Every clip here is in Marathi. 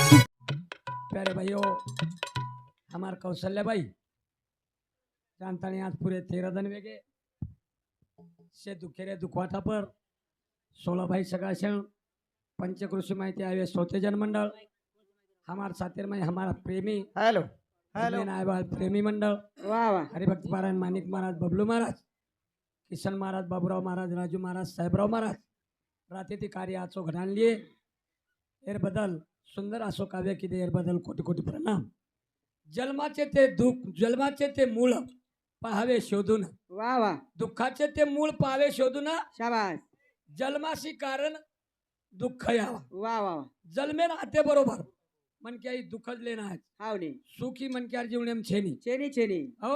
प्यारे भाइयों हमार कौशल्य भाई जानता नहीं आज पूरे तेरह दिन वेगे से दुखेरे दुखवाटा पर सोलह भाई सगाशण पंचकृषि माहिती आवे सोतेजन मंडळ हमार साथीर में हमारा प्रेमी हॅलो हॅलो। आयबाल प्रेमी मंडळ वा वा हरिभक्त महाराज माणिक महाराज बबलू महाराज किशन महाराज बाबूराव महाराज राजू महाराज साहेबराव महाराज रात्री ती कार्य आचो घडाणलीये एर बदल सुंदर असो काव्य किती एर बदल कोटी कोटी प्रणाम. जन्माचे ते दुःख जन्माचे ते मूळ पाहावे शोधून. वा वा. दुःखाचे ते मूळ पाहावे शोधून. शाबास. जन्माशी कारण दुःख यावा. वा वा वा. जन्मे राहते बरोबर. मन क्या ही दुखद लेना है सुखी मन क्या जीवने छेनी. छेनी छेनी. हो?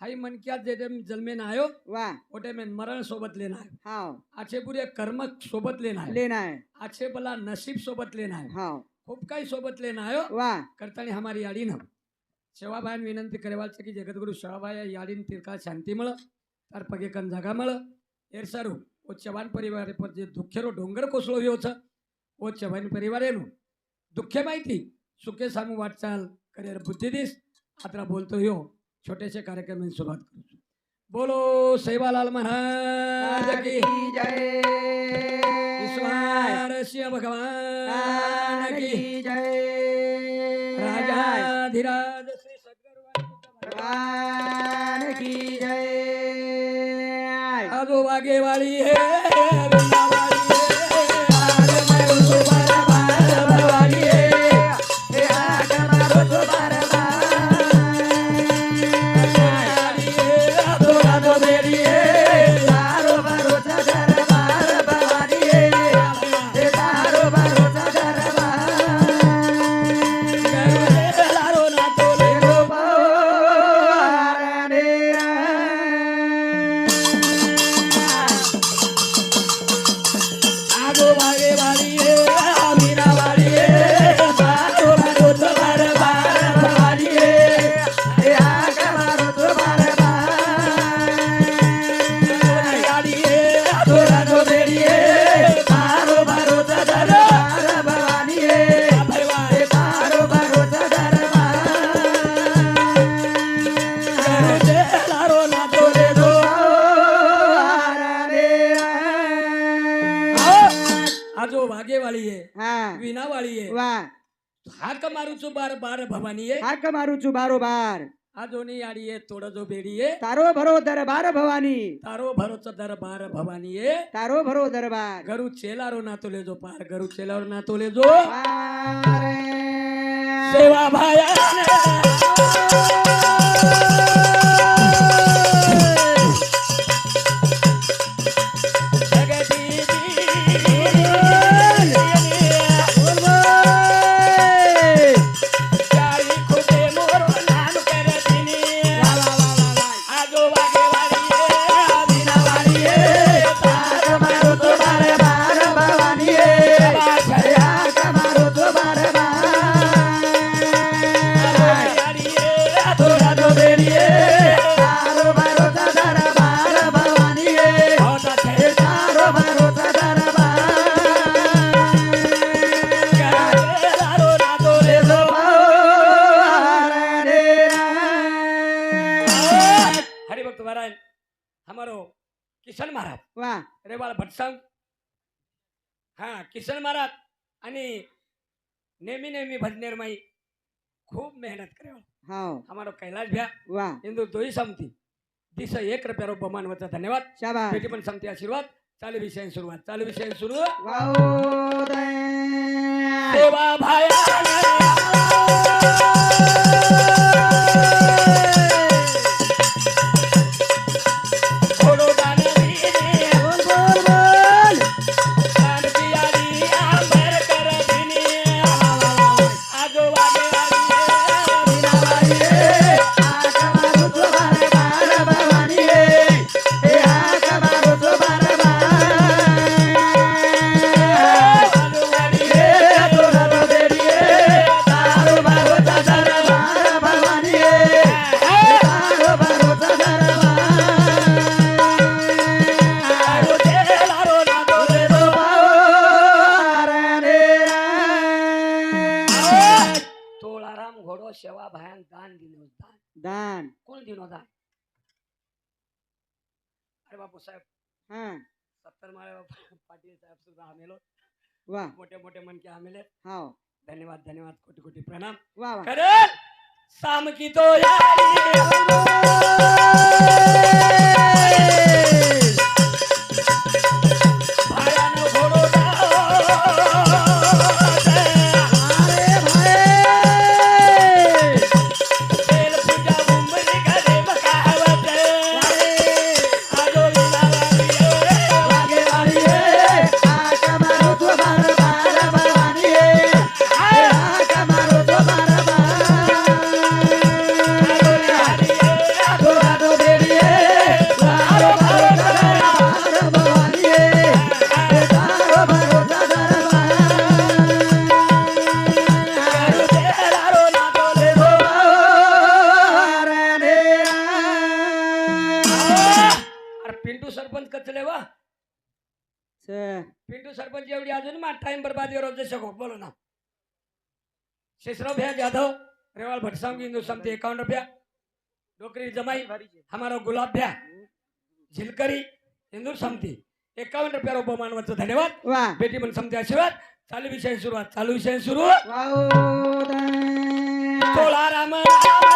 हाई मन क्या जेटे में में ना आयो वाह ओटे में मरण सोबत लेना है हाव. अच्छे बुरे कर्म सोबत लेना है लेना है अच्छे भला नसीब सोबत लेना है खूब काही सोबत लेना आयो. वाह करताना हमारी याडी ना शेवाबाईन विनंती करेवाल की जगद्गुरु याडी ने तिरका शांति मिल तार पगे कन जागा मळ. एर सारू ओ चवान परिवार पर जे दुखेरो डोंगर कोसळो होयो छ परिवार चव्हाण परिवारेनु दुःखे माहिती? सुखे सांगू वाटचाल करिअर बुद्धिदिस आता बोलतो यो छोटेसे कार्यक्रम सुरुवात करू बोलो सेवालाल महाराज की जय. सिंह भगवान की जय. राजाधिराज श्री भगवान की जय. आजोबागेवाडी हे। भागेवाळी आहे हा. वीणावाळी आहे. वा. हाक मारूचो बार बार भवानी आहे. हाक मारूचू बारो बार. आजोनी आडी आहे तोडा जो बेडी आहे. तारो भरो दरबार भवानी. तारो भरोचा दरबार भवानी आहे. तारो भरो दरबार गरु चेलारो नातोले जो पार गरु चेलारो नातोले जो. पार. सेवा भाया. सत्संग हा किसन महाराज आणि नेहमी नेहमी भजनेर माई मेहनत करे हो. हाँ. हमारो कैलाश हिंदू दो ही समती दिस एक रुपया रो बमान धन्यवाद. शाबास. पण समती आशीर्वाद. चालू विषय सुरुवात. चालू विषय सुरू. सेवा भाया. अरे बापू साहेब. हा. सत्तर माळे बापू पाटील साहेब सुद्धा आमेलो वा. मोठे मोठे मनके आमेले हाव धन्यवाद धन्यवाद कोटी कोटी प्रणाम. वा वा. करेल साम की तो यारी. शेषराव भैया जाधव रेवाल भटसाम की हिंदू समती इक्यावन रुपया। डोकरी जमाई हमारा गुलाब भैया झिलकरी हिंदू समती एकावन्न रुपया उपमानवाचं धन्यवाद। वा। बेटी पण समती आशीर्वाद। चालू विषय सुरुवात चालू विषय सुरू सोळा राम राम.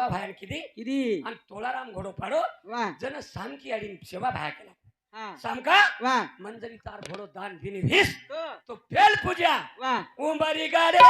सेवा भायन किती किती? आणि तोळाराम घोडो पाडो वा. जण सामकी आडी सेवा भाया केला. हा. सामका वा. मंजरी तार घोडो दान दिनी वीस. तो. तो फेल पूजा. वा. उंबरी गाडे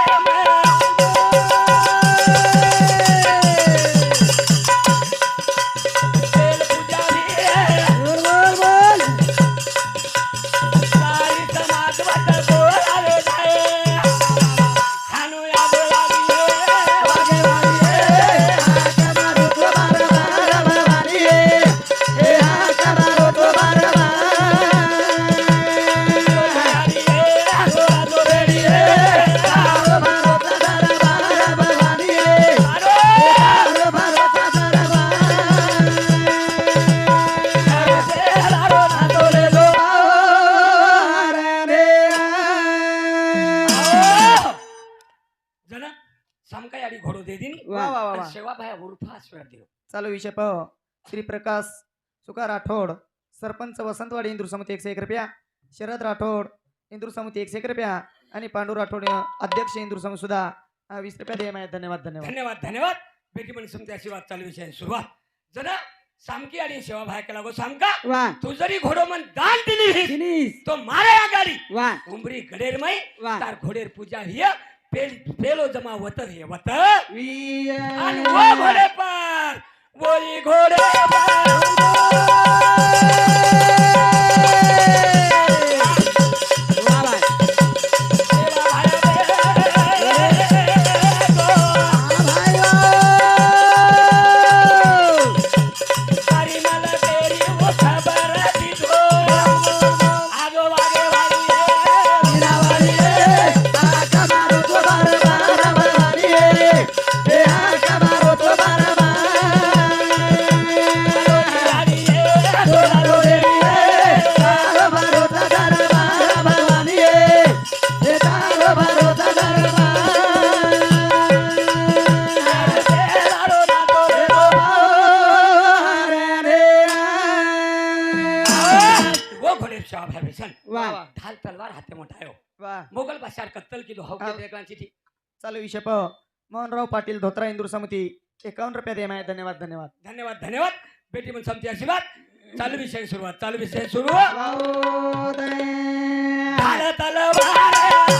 चालू विषय पाह. श्री प्रकाश सुका राठोड सरपंच वसंतवाडी इंदूर समिती एकशे एक रुपया शरद राठोड इंदूर समिती एकशे एक रुपया आणि पांडू राठोड अध्यक्ष इंदूर समिती सुद्धा वीस रुपया धन्यवाद धन्यवाद. धन्यवाद धन्यवाद. बेटी पण समते आशीर्वाद चालू विषय सुरुवात. जण सामकी आणि सेवा भाया केला गो सामका. वा. तू जरी घोडो मन दान दिली तो मारे या गाडी. वा. उंबरी गडेर वा. तार घोडेर पूजा हिय पेल पेलो जमा वत हे वत वी आणि वो घोडे पार वोई घोडे पार चालू विषय पाह. मोहनराव पाटील धोत्रा इंदूर समिती. एकावन्न रुपया दे माय. धन्यवाद धन्यवाद. धन्यवाद धन्यवाद. बेटी पण समती आशीर्वाद. चालू विषय सुरुवात चालू विषय सुरू.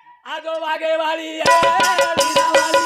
वाली ये, वीणा वाली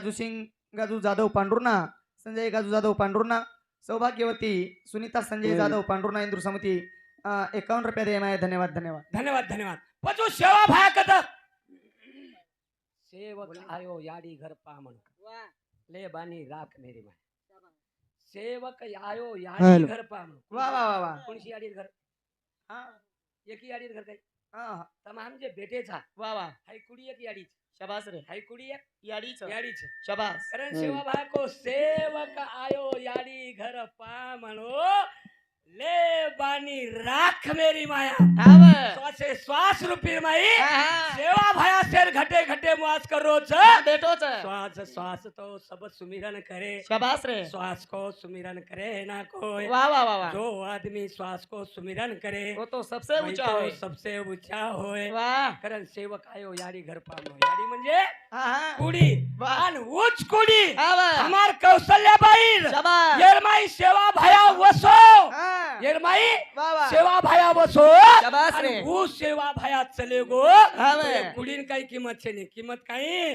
राजू सिंग गाजू जाधव पांडुर्णा संजय गाजू जाधव पांडुर्णा सौभाग्यवती सुनीता संजय जाधव पांडुर्णा इंदूर समिती एकावन्न रुपये दे माय धन्यवाद धन्यवाद. धन्यवाद धन्यवाद. पचू सेवा भाया कत. सेवक आयो याडी घर पामण ले बानी राख मेरी माय. सेवक आयो याडी. घर पामण वा वा वा वा. कोणशी याडी घर? हा, एकी याडी घर काही? हा, हा. तमाम जे भेटेचा वा वा. हाय कुडी एक याडीच. शबास रे हाय कुडी एक. याडीच. याडीच. शबास. कारण सेवा भाया को सेवक आयो याडी घर पामणो ले बानी राख मेरी माया। श्वासे श्वास रूपी माई। सेवा भया शेर घटे घटे मुआज करो छ बेटोच श्वास श्वास तो सब सुमिरन करे। शबास रे। श्वास को सुमिरन करे ना कोई। वा वा वा वा जो आदमी श्वास को सुमिरन करे वो तो सबसे वही ऊंचा होय सबसे ऊंचा होय वाह। कारण सेवक आयो याडी घर पामो याडी म्हणजे हा हा। कुडी। वाह. आणि उच कुडी। हा. हमार कौशल्याबाई शबास। येरमाई सेवा भया वसो। हा. येरमाई सेवा भया बसो. वो सेवा भया चले गो. हा कुडीन काही किंमत छे नाही. किंमत काही?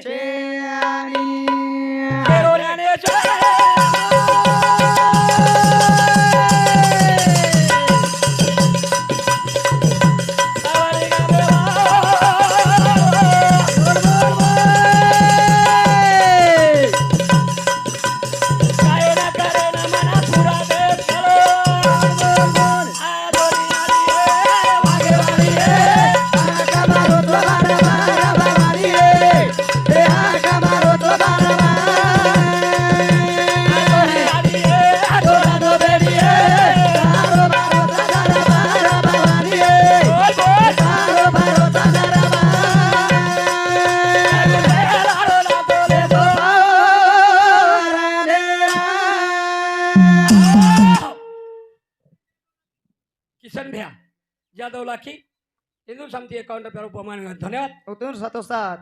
अकाउंट पर उपमान धन्यवाद. उतून सातोसात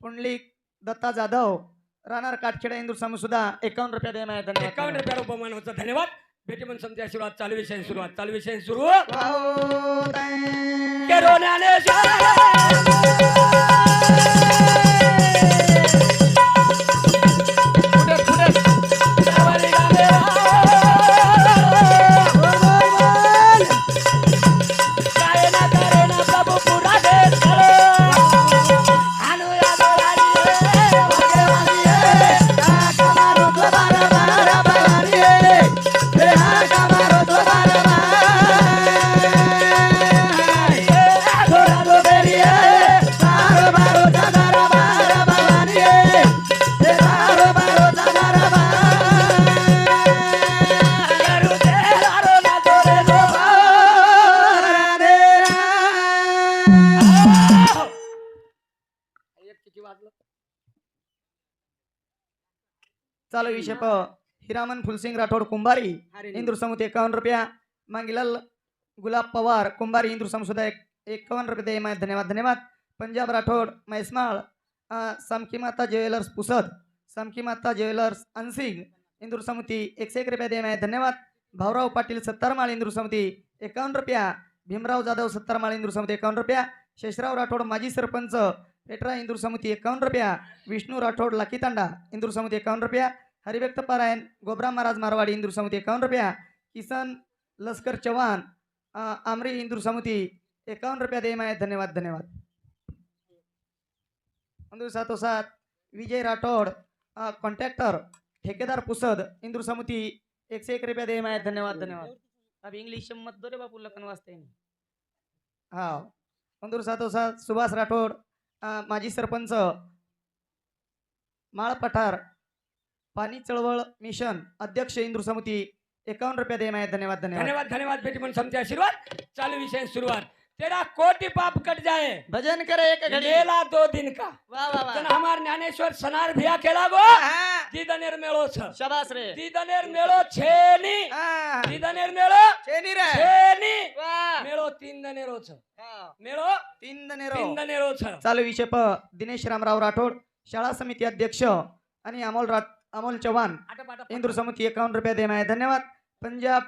पुंडलिक दत्ता जाधव राहणार काटखेडा इंदूर समूह सुद्धा एकावन्न रुपये दे माय एकावन्न धन्यवाद रुपयावर उपमान होतं. धन्यवाद. भेटी म्हणून समिती सुरुवात चालू विषय सुरुवात. चालू विषय सुरू. वाहो, ताई. चालू विषय प हिरामन फुलसिंग राठोड कुंभारी इंदूर समुद एकावन्न रुपया. मांगीलाल गुलाब पवार कुंभारी इंदूर समुद सुद्धा एक एकावन्न रुपये दे धन्यवाद धन्यवाद. पंजाब राठोड मैस्माळ समकी माता ज्वेलर्स पुसद समकी माता ज्वेलर्स अनसिंग इंदूर समिती एकशे एक रुपया दे धन्यवाद. भाऊराव पाटील सत्तर माळ इंदूर समिती एकावन्न रुपया. भीमराव जाधव सत्तर माळ इंदूर समिती एकावन्न रुपया. शेषराव राठोड माजी सरपंच पेट्रा इंदूर समिती एकावन्न रुपया. विष्णू राठोड लाकीतांडा इंदूर समिती एकावन्न रुपया. हरिभक्त पारायण गोबरा महाराज मारवाडी इंदूर समिती एकावन्न रुपया किसन लष्कर चव्हाण आमरी इंदूर समिती एकावन्न रुपया दे माय धन्यवाद धन्यवाद. इंदूर सातोसात विजय राठोड कॉन्ट्रॅक्टर ठेकेदार पुसद इंदूर समिती एकशे एक रुपया दे माय धन्यवाद धन्यवाद. अब इंग्लिश मत दोरे बापू लखन वाचते हा इंदूर सातोसात सुभाष राठोड माजी सरपंच माळ पठार पाणी चळवळ मिशन अध्यक्ष इंदूर समिती एकावन्न रुपया दे माय धन्यवाद धन्यवाद. धन्यवाद धन्यवाद बेटी मन समझे आशीर्वाद. चालू विषय शुरुआत तेरा कोटि पाप कट जाए. भजन करे एक घड़ी. मेला दो दिन का. वाह वाह हमार ज्ञानेश्वर सनार भिया केला गो दीदनेर मेळो छ. शाबास रे. दीदनेर मेळो छेनी दीदनेर मेळो छेनी रे. छेनी वाह. मेळो तीन दनेरो छ. मेळो तीन दनेरो. तीन दनेरो छ. चालू विषय प. दिनेश रामराव राठोड शाळा समिती अध्यक्ष आणि अमोल राठ अमोल चव्हाण. इंदूर समिती एकावन्न रुपया दे माय धन्यवाद. पंजाब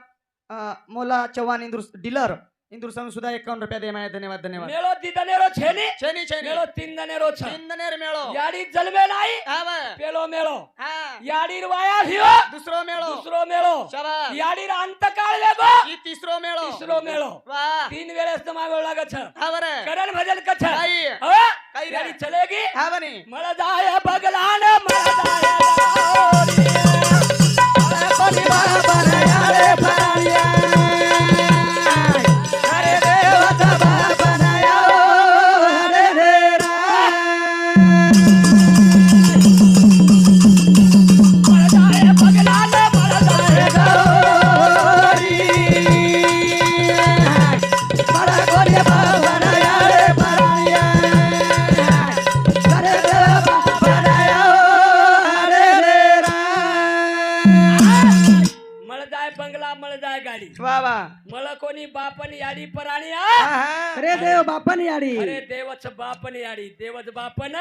मोला चव्हाण इंदूर डीलर. इंदूर समिती सुद्धा एकावन्न रुपया दे माय धन्यवाद धन्यवाद. मेळो दीदनेरो छेनी. छेनी छेनी. मेळो तीन दनेरो छ. तीन दनेर मेळो. याडी जलमे नाही. हा. पेलो मेळो हा. याडीर वाया भियो दुसरो मेळो. दुसरो मेळो. याडीर अंत काळ वेगो ही तिसरो मेळो. तिसरो मेळो. तीन वेळेस मागो लागत करण भजन कछ. काही? काही रे. चलेगी हा बने मळ जाय बगलान मळ जाय. कोणी बाबा रे देवच बापन.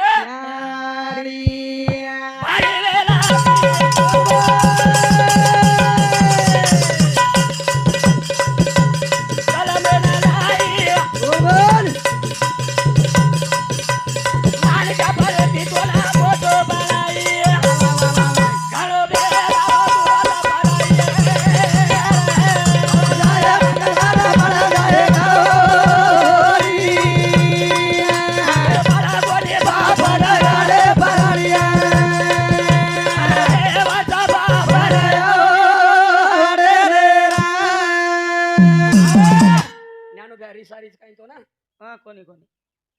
कोणी कोणी?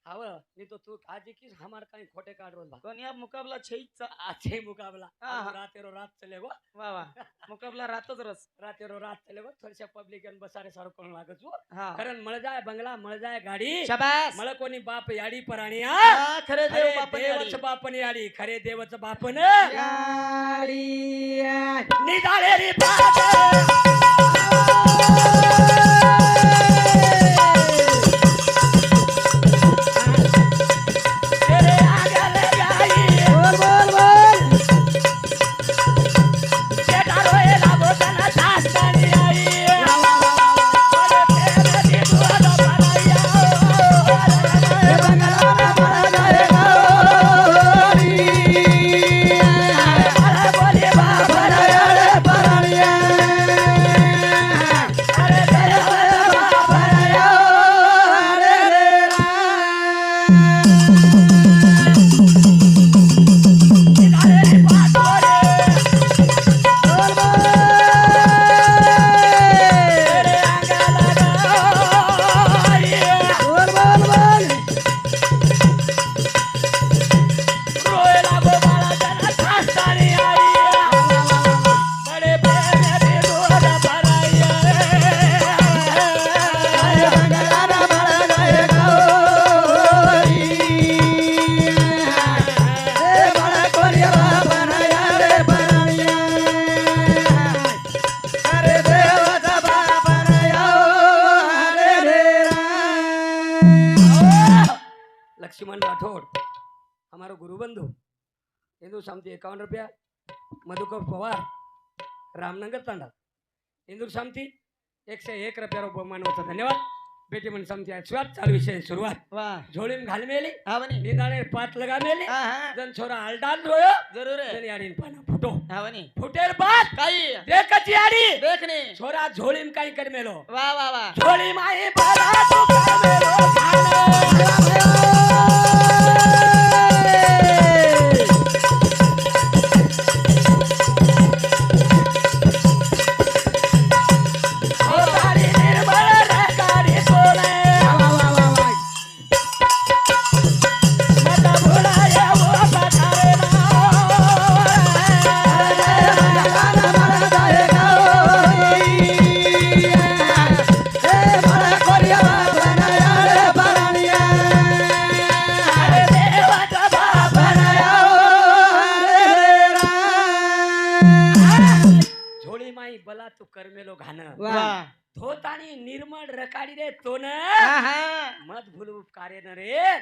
हाव नहीं तो तू आजी की हमार काही खोटे रोज बा कोणी अब मुकाबला अच्छे मुकाबला. हाँ, हाँ। रातेरो रात चलेगो वा वा. मुकाबला रातच रस. रातेरो रात चलेगो थोडशा पब्लिक बसारे सारो करून लागत हा. कारण मळ जाय बंगला मळ जाय गाडी. शाबास. मळ कोणी बाप याडी पराणी हा? खरे देव बापन याडी. बापन याडी खरे देवच बापन. याडी निघाले रे बाप. अमन राठौड़ हमारो गुरुबंधु हिंदू सामती एकावन्न रुपया मधुकर पवार रामनगर तांडा। इंदूर सामती एकशे एक रुपया बहुमानवाचा धन्यवाद। बेटी म्हणून सामती स्वाद चालू विषय सुरुवात। वा झोळीन घाल मेली आवनी निदाने पाच लगा मेली आहा. जन छोरा आलडाल रोयो जरूर जन याडीन पाना फुटो। आवनी फुटेर बात काही देखच याडी। देखणे छोरा झोळीम काही कर मेलो वा वा वा झोळीम आहे बाला तू कर मेलो जाने.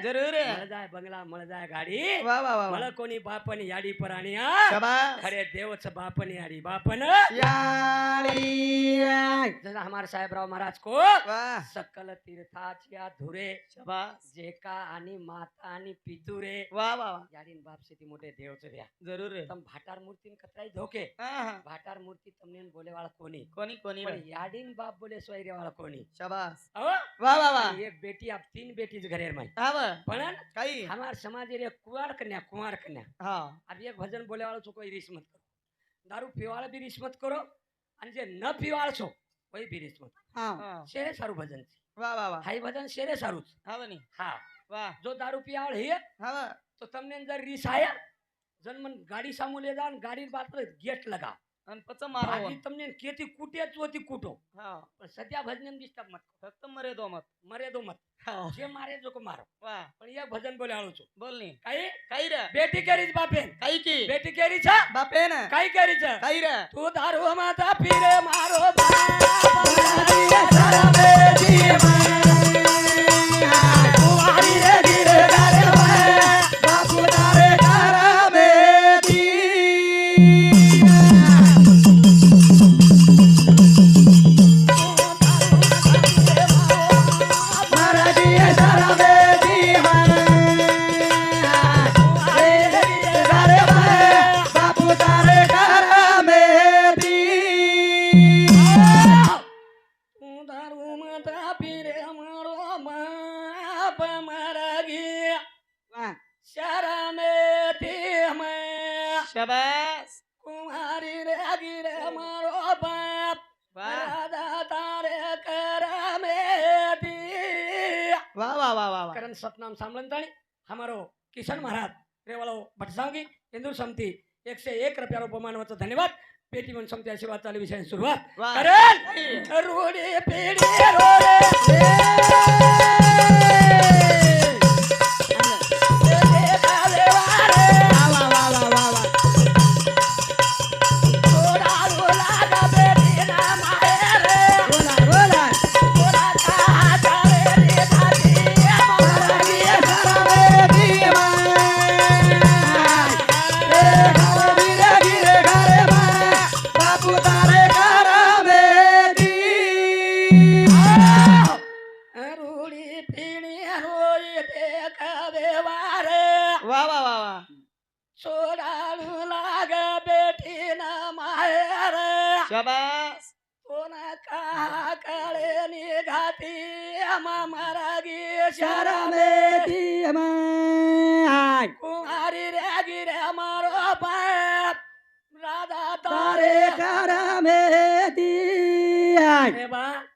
जरूर जाय बंगला मला जाय गाडी मला कोणी बापन याडी पराणी खरे देवच बापन याडी बापन हमार साहेबराव महाराज को वा. सकल तीर्थाच्या धुरे शबा जे का आणि माता आणि पितुरे वा वा वा याडीन बाप शेती मोठे देवच द्या जरूर भाटार मूर्ती कत्राई धोके भाटार मूर्ती तमने बोले वाला कोणी कोणी कोणी पण याडीन बाप बोले सोयरे वाला कोणी शाबास वा वा वा एक बेटी आप तीन बेटीच घरेर माई पण काही हमार समाज रे कुंवार कन्या कुंवार कन्या हा अब एक भजन बोले वाला छो कोई रिस मत करो दारू पीवाला भी रिस मत करो आणि जे न पीवाळ છો કોઈ બી રીસ મત કરો. हा. શેરે સારું ભજન છે वा वा वा હાઈ ભજન શેરે સારું છે हा म्हणे હા वा જો દારૂ પીવાળ હે हा वा તો તમને જર રીસ આયા જન્મન ગાડી સામુ લે જા ને ગાડી બાદ ગેટ લગા आणि पच मारा બાકી તમને કેતી કૂટે ચોથી કૂટો हा પણ સદ્યા ભજન ડિસ્ટર્બ મત કરો. फक्त मरे दो मत મરે દો મત हा જે મારે જોકો મારો. વાહ. પણ યા ભજન બોલે આળું છું. બોલની. કઈ? કઈ રે? બેટી કેરી છે બાપે. કઈ કી? બેટી કેરી છે? બાપે ને. કઈ કેરી છે? કઈ રે? તું તારો માતા ફીરે મારો બાપુ તારે તારા બેટી. सतनाम सामलंताणी हमारो किशन महाराज रेवालो भटसांगी इंदूर एक एकशे एक रुपया उपमानवाचा धन्यवाद. पेटी म्हणून समिती आशीर्वाद चालू विषय सुरुवात.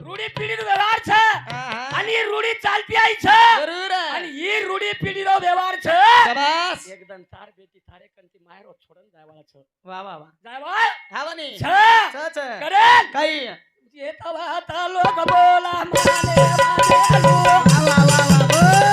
રૂડી પીઢીનો વ્યવહાર છે અને એ રૂડી ચાલતી આવી છે જરૂર અને એ રૂડી પીઢીનો વ્યવહાર છે શાબાશ એકદમ તાર બેટી તારે કંતી માયરો છોડન જાવા છે વાહ વાહ વાહ જાવા આવની છે છે છે કરે કઈ જે તવા તા લોક બોલા માને માને આવા વાહ વાહ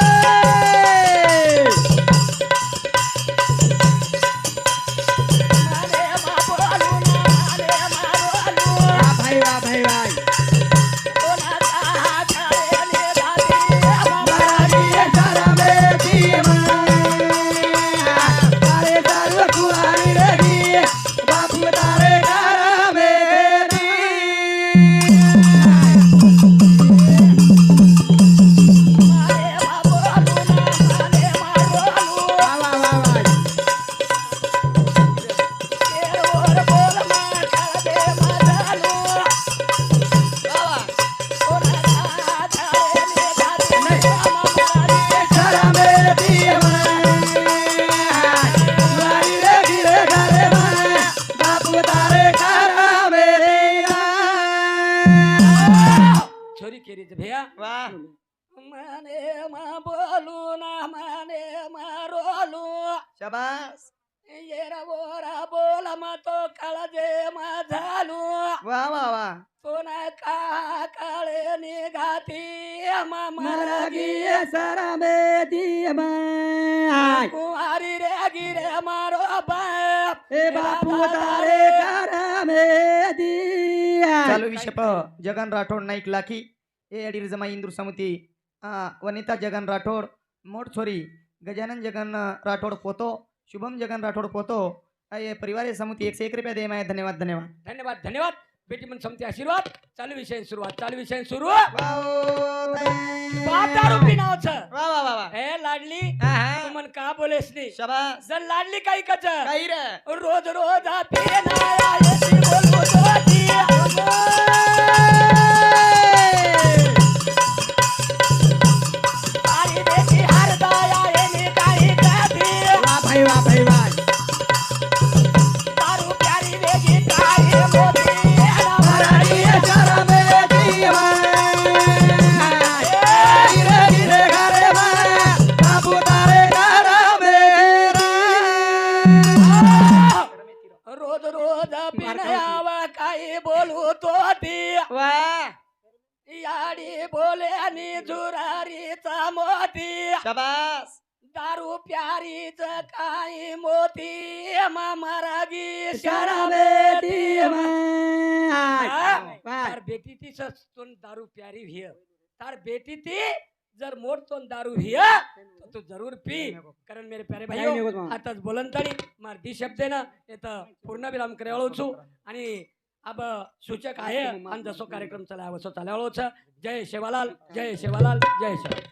का काळे निघाती मा मरगी. मरगी सरमे दियमाय कुवारी रे गिरे मारो बाप. ए बापू तारे करमे दिया चालू विषय प जगन राठोड नाईक लाखी. ए अडीर जमा इंदूर समिती. आ, वनिता जगन राठोड मोठ छोरी. गजानन जगन राठोड पोतो. शुभम जगन राठोड पोतो. परिवार समिती एकशे एक रुपया दे माय. धन्यवाद धन्यवाद. धन्यवाद धन्यवाद. बेटी मन समती आशीर्वाद. चालू विषय सुरुवात. चालू विषय सुरू वा हे लाडली मन का बोलेस नी जर लाडली काही कच रोज रोज. आई बेटी हरदाया भाई वा भाई बेटी ती सस्तून दारू प्यारी व्हिय. तार बेटी ती जर मोड तोन दारू व्हिय तो तू जरूर पी. कारण मेरे प्यारे भाई आताच मार दी शब्द ना येतं पूर्ण विराम करेवळूचू आणि अब सूचक आहे आणि जसो कार्यक्रम चलावसो चालावळोच जय शेवालाल जय शेवालाल जय शेवालाल.